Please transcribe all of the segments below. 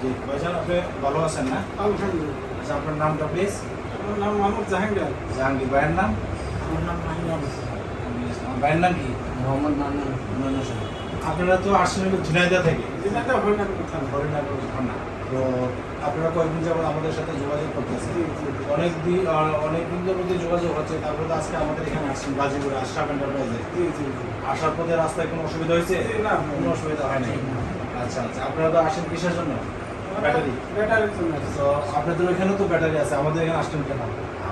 জি ভাইজান আপনি ভালো আছেন না? আলহামদুলিল্লাহ। আচ্ছা আপনার নামটা প্লিজ আমার নাম মোহাম্মদ জাহাঙ্গীর। জাহাঙ্গীর ভাইয়ের নাম? আমার নাম ভাইয়ের নাম কি? মোহাম্মদ মান্নান। ইমরান আপনারা তো আসছেন হলো ঝিনাইদহ থেকে। ঘটনা তো আপনারা কয়েকদিন যাবত আমাদের সাথে যোগাযোগ করতেছেন। অনেক দিন অনেক দিন মধ্যে যোগাযোগ হচ্ছে তারপরে তো আজকে আমাদের এখানে আসছেন গাজীপুরে আশরাফ এন্টারপ্রাইজে। আসার পথে রাস্তায় কোনো অসুবিধা হয়েছে? না। কোনো অসুবিধা হয় নাই আচ্ছা আচ্ছা। আপনারা তো আসেন কিসের জন্য? ব্যাটারি ব্যাটারির জন্য তো আপনাদের ওইখানেও তো ব্যাটারি আছে আমাদের এখানে আসছেন কেন?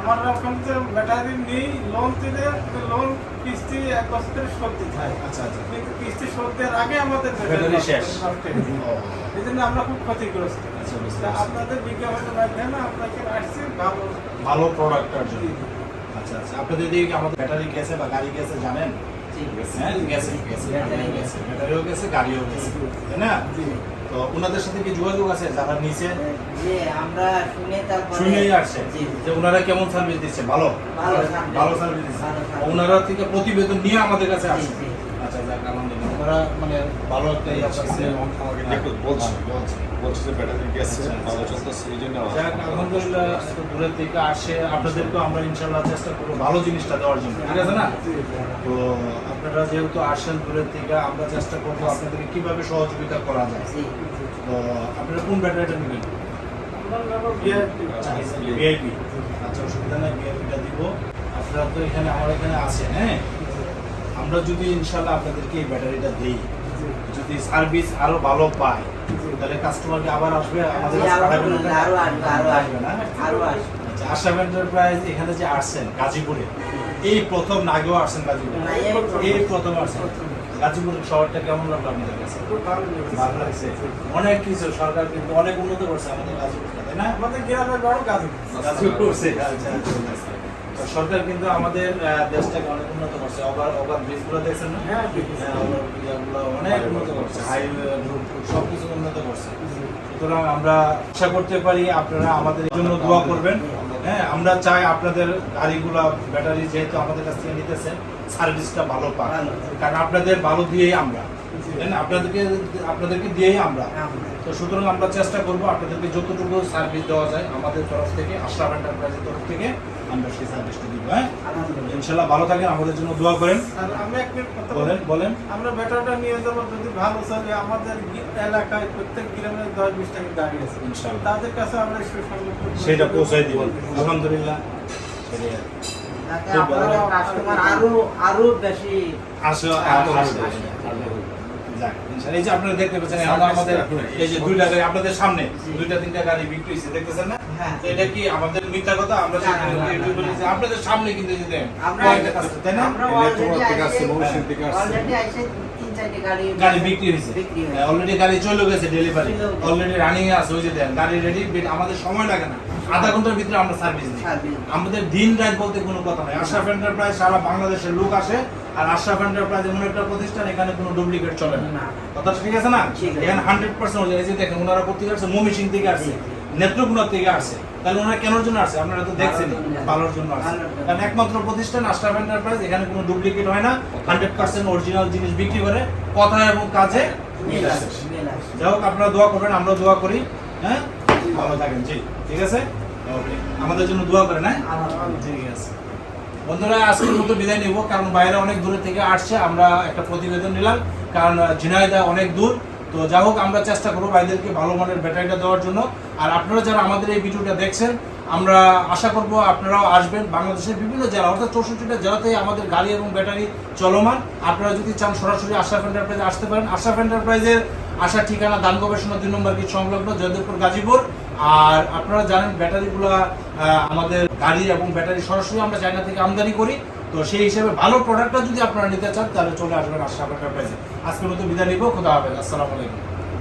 আমার ওখানে তো ব্যাটারি নেই লোন দিলে লোন কিস্তি এক বছরের শোধ দিতে হয়। আচ্ছা আচ্ছা। কিন্তু কিস্তি শোধ দেওয়ার আগে আমাদের ব্যাটারি শেষ। নষ্ট যায়। ও, এই জন্য আমরা খুব ক্ষতিগ্রস্ত। আচ্ছা বুঝতে তা পারছি। আপনাদের বিজ্ঞাপনের মাধ্যমে আপনাকে আসছি ভালো। ভালো প্রোডাক্টটার জন্য। জি, জি। আচ্ছা আচ্ছা। আপনাদের দিকে আমাদের ব্যাটারি গেছে বা গাড়ি গেছে জানেন? হ্যাঁ গেছে গেছে ব্যাটারি গেছে। ব্যাটারিও গেছে গাড়িও গেছে। তাই না? জি। তো ওনাদের সাথে কি যোগাযোগ আছে? যারা নিচে যে আমরা শুনে তারপরে শুনেই আসছে যে ওনারা কেমন সার্ভিস দিচ্ছে? ভালো? ভালো সার্ভিস দিচ্ছে ওনারা থেকে প্রতিবেদন নিয়ে আমাদের কাছে আসছে। আচ্ছা যাক আলহামদুলিল্লাহ। ওনারা মানে ভালো একটা ইয়ে পাচ্ছে আমাকে দেখো বলছে বলছে বলছে যে ব্যাটারি গেছে আচ্ছা, ভালো আচ্ছা। চলতেছে এই জন্য যাক আলহামদুলিল্লাহ এত দূরের থেকে আসে। আপনাদেরকেও আমরা ইনশাল্লাহ চেষ্টা করব ভালো জিনিসটা দেওয়ার জন্য। ঠিক আছে না। তো আপনারা যেহেতু আসেন দূরের থেকে আমরা চেষ্টা করব আপনাদেরকে কীভাবে সহযোগিতা করা যায়। তো আপনারা কোন ব্যাটারিটা নেবেন? ভিআইপি আচ্ছা অসুবিধা নাই ভিআইপিটা দিব। আপনারা তো এখানে আমার এখানে আছেন হ্যাঁ? আমরা যদি ইনশাল্লাহ আপনাদেরকে এই ব্যাটারিটা দিই যদি সার্ভিস আরও ভালো পায় তাহলে কাস্টমার কি আবার আসবে আমাদের আরও আসবে আরও আসবে না? আরও আসবে। আচ্ছা এন্টারপ্রাইজ এখানে যে আসছেন গাজীপুরে। এই প্রথম না আগেও আসছেন গাজীপুরে এই প্রথম। আসছেন গাজীপুর শহরটা কেমন লাগল আপনাদের কাছে? ভালো লাগছে। অনেক কিছু সরকার কিন্তু অনেক উন্নত করছে আমাদের গাজীপুরটা তাই না? আমাদের গ্রামের বড় গাজীপুর। করছে আচ্ছা, আচ্ছা, আচ্ছা। সরকার কিন্তু আমাদের দেশটাকে অনেক উন্নত করছে। ওভার ওভার ব্রিজগুলো দেখছেন না? হ্যাঁ। হ্যাঁ, অনেক উন্নত করছে। হাইওয়ে রোড সব কিছু উন্নত করছে। সুতরাং আমরা আশা করতে পারি আপনারা আমাদের জন্য দোয়া করবেন। হ্যাঁ আমরা চাই আপনাদের গাড়িগুলা ব্যাটারি যেহেতু আমাদের কাছ থেকে নিতেছে সার্ভিসটা ভালো পাক। কারণ আপনাদের ভালো দিয়েই আমরা? আপনাদেরকে আপনাদেরকে দিয়েই আমরা। তো সুতরাং আমরা চেষ্টা করব আপনাদেরকে যতটুকু সার্ভিস দেওয়া যায় আমাদের তরফ থেকে আশরাফ এন্টারপ্রাইজের তরফ থেকে আমরা সেই সার্ভিসটা দিব হ্যাঁ? আলহামদুলিল্লাহ। ইনশাল্লাহ ভালো থাকেন আমাদের জন্য দোয়া করেন। বলেন বলেন। আমরা ব্যাটারটা নিয়ে যাব যদি ভালো চলে আমাদের এলাকায় প্রত্যেক গ্রামে দশ বিশ টাকা গাড়ি আছে। ইনশাল্লাহ। তাদের কাছে আমরা সেটা পৌঁছাই দিব। আলহামদুলিল্লাহ। আরও আরও বেশি আসো আসো, এই যে আপনারা দেখতে পাচ্ছেন এখন আমাদের এই যে দুইটা গাড়ি আপনাদের সামনে দুইটা তিনটা গাড়ি বিক্রি হয়েছে দেখতেছেন না? হ্যাঁ। তো এটা কি আমাদের মিথ্যা কথা? আমরা আপনাদের সামনে কিন্তু এই যে দেন আমরা কয়েকটা কাস্টমার, তাই না? আমরা নেত্রকোনা already থেকে আসছে, আইসে- ময়মনসিংহ থেকে আসছে। already আইসে তিন চারটে গাড়ি গাড়ি বিক্রি হয়েছে। অলরেডি গাড়ি চলে গেছে ডেলিভারি অলরেডি রানিং আছে ওই যে দেন গাড়ি রেডি আমাদের সময় লাগে না। আধা ঘণ্টার ভিতরে আমরা সার্ভিস দিই। আমাদের দিন রাত বলতে কোনো কথা নাই। আশরাফ এন্টারপ্রাইজ সারা বাংলাদেশের লোক আসে আর আশরাফ এন্টারপ্রাইজ এমন একটা প্রতিষ্ঠান এখানে কোনো ডুপ্লিকেট চলে না। কথা ঠিক আছে না? এখানে হান্ড্রেড পার্সেন্ট এই যে দেখেন ওনারা কোথেকে আসছে? থেকে আসছে। নেত্রকোনা থেকে আসছে। তাহলে ওনারা কেন জন্য আসছে? আপনারা তো দেখছেন ভালোর জন্য। কারণ একমাত্র প্রতিষ্ঠান আশরাফ এন্টারপ্রাইজ এখানে কোনো ডুপ্লিকেট হয় না। হান্ড্রেড পার্সেন্ট অরিজিনাল জিনিস বিক্রি করে কথা এবং কাজে। যাই হোক আপনারা দোয়া করবেন আমরা দোয়া করি হ্যাঁ? ভালো থাকেন জি। ঠিক আছে? ওকে। আমাদের জন্য দোয়া করেন হ্যাঁ? ঠিক আছে। বন্ধুরা আজকের মতো বিদায় নিব কারণ বাইরে অনেক দূরে থেকে আসছে। আমরা একটা প্রতিবেদন নিলাম কারণ আহ, ঝিনাইদহ অনেক দূর। তো যাই হোক আমরা চেষ্টা করব ভাইদেরকে ভালো মানের ব্যাটারিটা দেওয়ার জন্য। আর আপনারা যারা আমাদের এই ভিডিওটা দেখছেন আমরা আশা করব আপনারাও আসবেন বাংলাদেশের বিভিন্ন জেলা অর্থাৎ চৌষট্টিটা জেলাতেই আমাদের গাড়ি এবং ব্যাটারি চলমান। আপনারা যদি চান সরাসরি আশরাফ এন্টারপ্রাইজে আসতে পারেন। আশরাফ এন্টারপ্রাইজের আসার ঠিকানা দান গবেষণা দুই নম্বর গেট সংলগ্ন জয়দেবপুর গাজীপুর। আর আপনারা জানেন ব্যাটারিগুলো আমাদের গাড়ি এবং ব্যাটারি সরাসরি আমরা চায়না থেকে আমদানি করি। তো সেই হিসেবে ভালো প্রোডাক্টটা যদি আপনারা নিতে চান, তাহলে চলে আসবেন আশা আপনার কাছে আজকের মতো বিদায় নিব, খোদা হাফেজ, আসসালামু আলাইকুম।